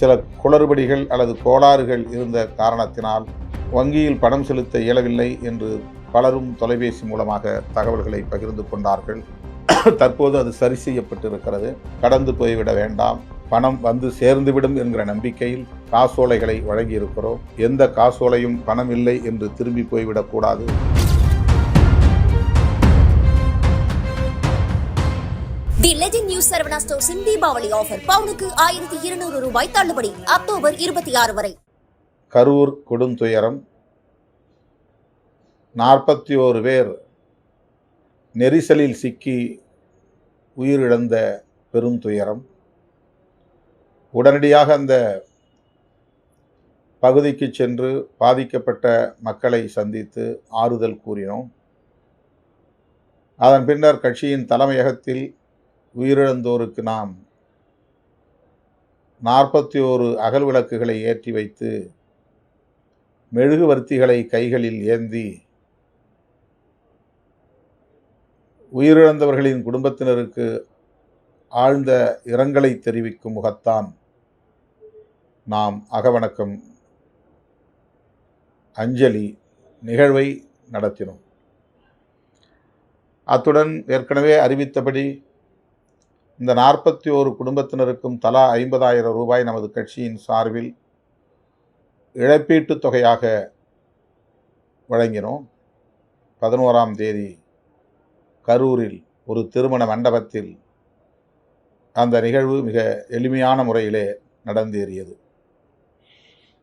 சில குளறுபடிகள் அல்லது கோளாறுகள் இருந்த காரணத்தினால் வங்கியில் பணம் செலுத்த இயலவில்லை என்று பலரும் தொலைபேசி மூலமாக தகவல்களை பகிர்ந்து கொண்டார்கள். தற்போது அது சரி செய்யப்பட்டிருக்கிறது. கடந்து போய்விட வேண்டாம். பணம் வந்து சேர்ந்துவிடும் என்கிற நம்பிக்கையில் காசோலைகளை வழங்கியிருக்கிறோம். எந்த காசோலையும் பணம் இல்லை என்று திரும்பி போய்விடக்கூடாது தி லெஜெண்ட் நியூஸ் சரவணா ஸ்டோர்ஸின் தீபாவளி ஆஃபர் பவுனுக்கு ஆயிரத்தி இருநூறு ரூபாய் தள்ளுபடி அக்டோபர் இருபத்தி ஆறு வரை. கரூர் கொடுந்துயரம் நாற்பத்தி ஓரு பேர் நெரிசலில் சிக்கி உயிரிழந்த பெருந்துயரம். உடனடியாக அந்த பகுதிக்கு சென்று பாதிக்கப்பட்ட மக்களை சந்தித்து ஆறுதல் கூறினோம். அதன் பின்னர் கட்சியின் தலைமையகத்தில் உயிரிழந்தோருக்கு நாம் நாற்பத்தி ஓரு அகல் விளக்குகளை ஏற்றி வைத்து மெழுகுவர்த்திகளை கைகளில் ஏந்தி உயிரிழந்தவர்களின் குடும்பத்தினருக்கு ஆழ்ந்த இரங்கலை தெரிவிக்கும் முகத்தான் நாம் அகவணக்கம் அஞ்சலி நிகழ்வை நடத்தினோம். அத்துடன் ஏற்கனவே அறிவித்தபடி இந்த நாற்பத்தி ஓரு குடும்பத்தினருக்கும் தலா ஐம்பதாயிரம் ரூபாய் நமது கட்சியின் சார்பில் இழப்பீட்டுத் தொகையாக வழங்கினோம். பதினோராம் தேதி கரூரில் ஒரு திருமண மண்டபத்தில் அந்த நிகழ்வு மிக எளிமையான முறையிலே நடந்தேறியது.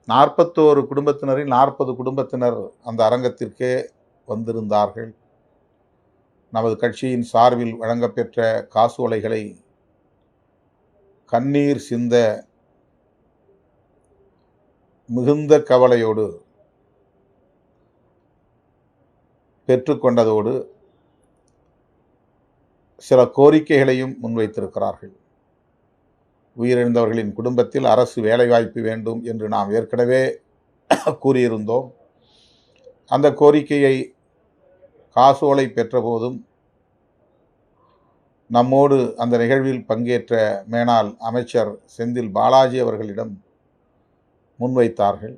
நாற்பத்தோரு குடும்பத்தினரில் நாற்பது குடும்பத்தினர் அந்த அரங்கத்திற்கே வந்திருந்தார்கள். நமது கட்சியின் சார்பில் வழங்கப்பெற்ற காசோலைகளை கண்ணீர் சிந்த மிகுந்த கவலையோடு பெற்றுக்கொண்டதோடு சில கோரிக்கைகளையும் முன்வைத்திருக்கிறார்கள். உயிரிழந்தவர்களின் குடும்பத்தில் அரசு வேலைவாய்ப்பு வேண்டும் என்று நாம் ஏற்கனவே கூறியிருந்தோம். அந்த கோரிக்கையை காசோலை பெற்றபோதும் நம்மோடு அந்த நிகழ்வில் பங்கேற்ற மேனாள் அமைச்சர் செந்தில் பாலாஜி அவர்களிடம் முன்வைத்தார்கள்.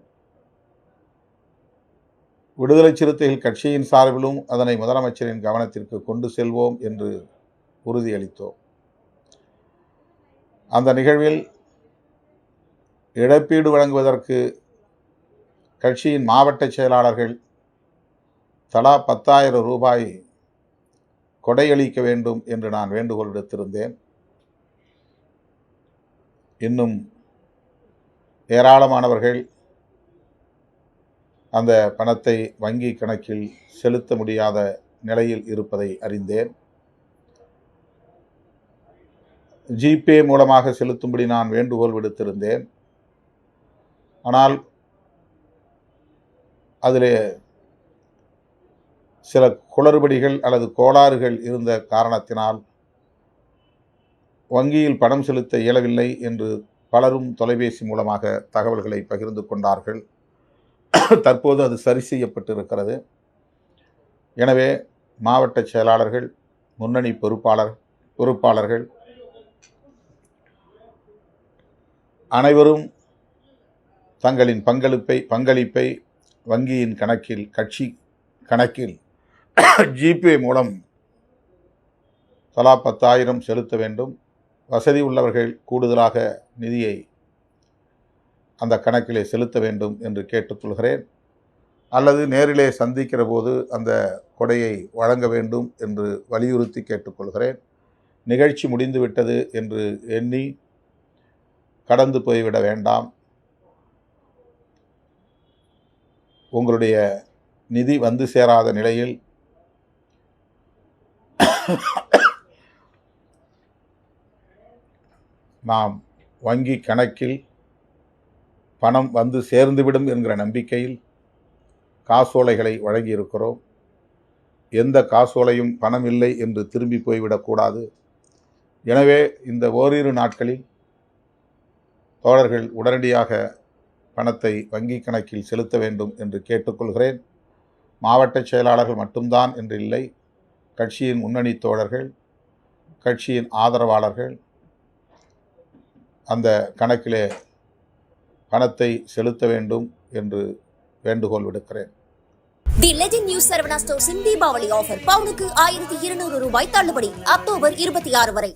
விடுதலை சிறுத்தைகள் கட்சியின் சார்பிலும் அதனை முதலமைச்சரின் கவனத்திற்கு கொண்டு செல்வோம் என்று உறுதியளித்தோம். அந்த நிகழ்வில் இழப்பீடு வழங்குவதற்கு கட்சியின் மாவட்ட செயலாளர்கள் தலா பத்தாயிரம் ரூபாய் கொடையளிக்க வேண்டும் என்று நான் வேண்டுகோள் விடுத்திருந்தேன் இன்னும் ஏராளமானவர்கள் அந்த பணத்தை வங்கி கணக்கில் செலுத்த முடியாத நிலையில் இருப்பதை அறிந்தேன். ஜிபே மூலமாக செலுத்தும்படி நான் வேண்டுகோள் விடுத்திருந்தேன். ஆனால் அதில் சில குளறுபடிகள் அல்லது கோளாறுகள் இருந்த காரணத்தினால் வங்கியில் பணம் செலுத்த இயலவில்லை என்று பலரும் தொலைபேசி மூலமாக தகவல்களை பகிர்ந்து கொண்டார்கள். தற்போது அது சரி செய்யப்பட்டிருக்கிறது. எனவே மாவட்ட செயலாளர்கள் முன்னணி பொறுப்பாளர் பொறுப்பாளர்கள் அனைவரும் தங்களின் பங்களிப்பை பங்களிப்பை வங்கியின் கணக்கில் கட்சி கணக்கில் ஜிபே மூலம் தலா பத்தாயிரம் செலுத்த வேண்டும். வசதி உள்ளவர்கள் கூடுதலாக நிதியை அந்த கணக்கிலே செலுத்த வேண்டும் என்று கேட்டுக்கொள்கிறேன் அல்லது நேரிலே சந்திக்கிற போது அந்த கொடையை வழங்க வேண்டும் என்று வலியுறுத்தி கேட்டுக்கொள்கிறேன் நிகழ்ச்சி முடிந்துவிட்டது என்று எண்ணி கடந்து போய்விட வேண்டாம். உங்களுடைய நிதி வந்து சேராத நிலையில் நாம் வங்கி கணக்கில் பணம் வந்து சேர்ந்துவிடும் என்கிற நம்பிக்கையில் காசோலைகளை வழங்கியிருக்கிறோம். எந்த காசோலையும் பணம் இல்லை என்று திரும்பி போய்விடக்கூடாது எனவே இந்த ஓரிரு நாட்களில் தோழர்கள் உடனடியாக பணத்தை வங்கி கணக்கில் செலுத்த வேண்டும் என்று கேட்டுக்கொள்கிறேன். மாவட்ட செயலாளர்கள் மட்டும்தான் என்று இல்லை. கட்சியின் முன்னணி தோழர்கள் கட்சியின் ஆதரவாளர்கள் அந்த கணக்கிலே பணத்தை செலுத்த வேண்டும் என்று வேண்டுகோள் விடுக்கிறேன். தி லெஜெண்ட் நியூஸ் சரவணா ஸ்டோர்ஸின் தீபாவளி ஆஃபர் பவுனுக்கு ஆயிரத்தி இருநூறு ரூபாய் தள்ளுபடி அக்டோபர் இருபத்தி ஆறு வரை.